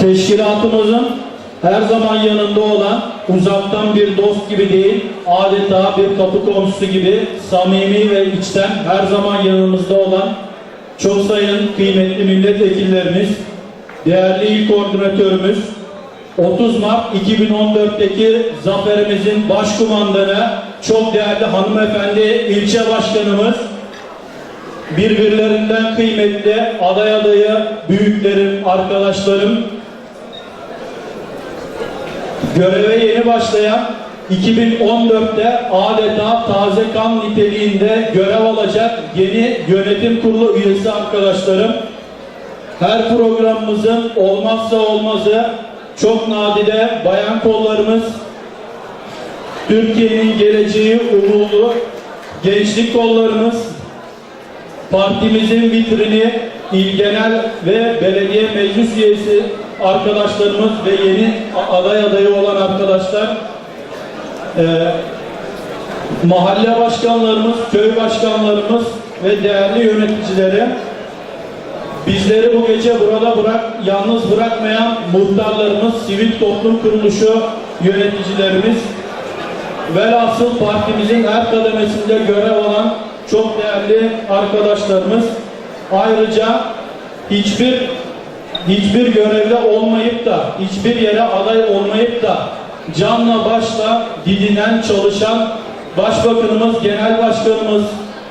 Teşkilatımızın her zaman yanında olan, uzaktan bir dost gibi değil, adeta bir kapı komşusu gibi samimi ve içten her zaman yanımızda olan çok sayın kıymetli milletvekillerimiz, değerli il koordinatörümüz, 30 Mart 2014'teki zaferimizin başkumandanı, çok değerli hanımefendi ilçe başkanımız, birbirlerinden kıymetli aday adayı, büyüklerim, arkadaşlarım, göreve yeni başlayan 2014'te adeta taze kan niteliğinde görev alacak yeni yönetim kurulu üyesi arkadaşlarım, her programımızın olmazsa olmazı çok nadide bayan kollarımız, Türkiye'nin geleceği umulu gençlik kollarımız, partimizin vitrini il genel ve belediye meclis üyesi arkadaşlarımız ve yeni aday adayı olan arkadaşlar, e, mahalle başkanlarımız, köy başkanlarımız ve değerli yöneticileri, bizleri bu gece burada bırak, yalnız bırakmayan muhtarlarımız, sivil toplum kuruluşu yöneticilerimiz, velhasıl partimizin her kademesinde görev alan çok değerli arkadaşlarımız, ayrıca hiçbir hiçbir görevde olmayıp da, hiçbir yere aday olmayıp da canla başla didinen çalışan Başbakanımız, Genel Başkanımız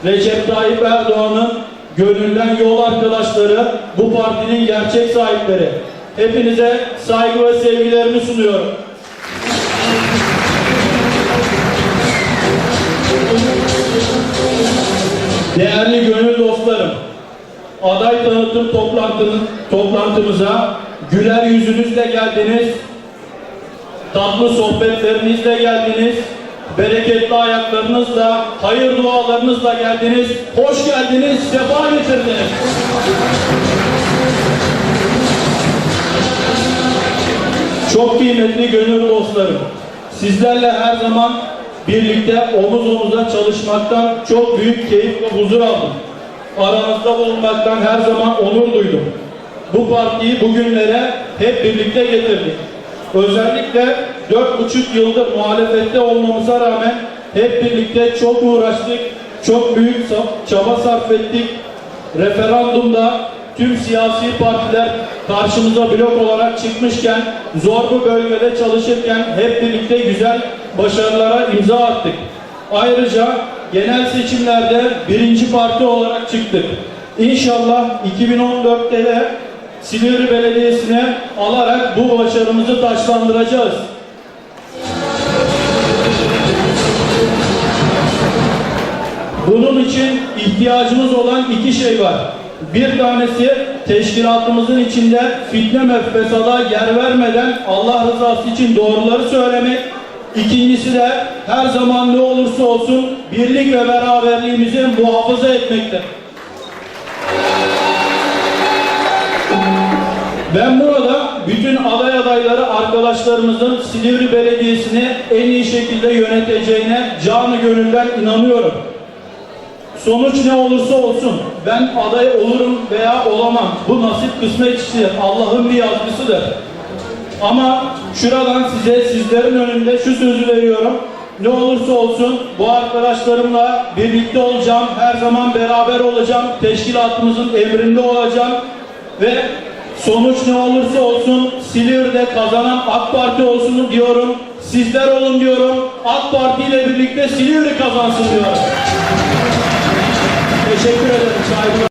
Recep Tayyip Erdoğan'ın gönülden yol arkadaşları, bu partinin gerçek sahipleri. Hepinize saygı ve sevgilerimi sunuyorum. Aday tanıtım toplantının, toplantımıza güler yüzünüzle geldiniz, tatlı sohbetlerinizle geldiniz, bereketli ayaklarınızla, hayır dualarınızla geldiniz, hoş geldiniz, sefa getirdiniz. Çok kıymetli gönül dostlarım, sizlerle her zaman birlikte omuz omuza çalışmaktan çok büyük keyif ve huzur aldım. Aranızda bulunmaktan her zaman onur duydum. Bu partiyi bugünlere hep birlikte getirdik. Özellikle dört buçuk yıldır muhalefette olmamıza rağmen hep birlikte çok uğraştık, çok büyük çaba sarf ettik. Referandumda tüm siyasi partiler karşımıza blok olarak çıkmışken, zor bu bölgede çalışırken hep birlikte güzel başarılara imza attık. Ayrıca genel seçimlerde birinci parti olarak çıktık. İnşallah 2014'te de Silivri Belediyesi'ne alarak bu başarımızı taşlandıracağız. Bunun için ihtiyacımız olan iki şey var. Bir tanesi teşkilatımızın içinde fitne ve fesada yer vermeden Allah rızası için doğruları söylemek. İkincisi de her zaman ne olursa olsun birlik ve beraberliğimizi muhafaza etmektir. Ben burada bütün aday adayları arkadaşlarımızın Silivri Belediyesi'ni en iyi şekilde yöneteceğine canı gönülden inanıyorum. Sonuç ne olursa olsun ben aday olurum veya olamam. Bu nasip kısmet işidir. Allah'ın bir yazgısıdır. Ama şuradan size, sizlerin önünde şu sözü veriyorum. Ne olursa olsun bu arkadaşlarımla birlikte olacağım. Her zaman beraber olacağım. Teşkilatımızın emrinde olacağım. Ve sonuç ne olursa olsun Silivri'de kazanan AK Parti olsun diyorum. Sizler olun diyorum. AK Parti ile birlikte Silivri kazansın diyorum. Teşekkür ederim. Saygılar.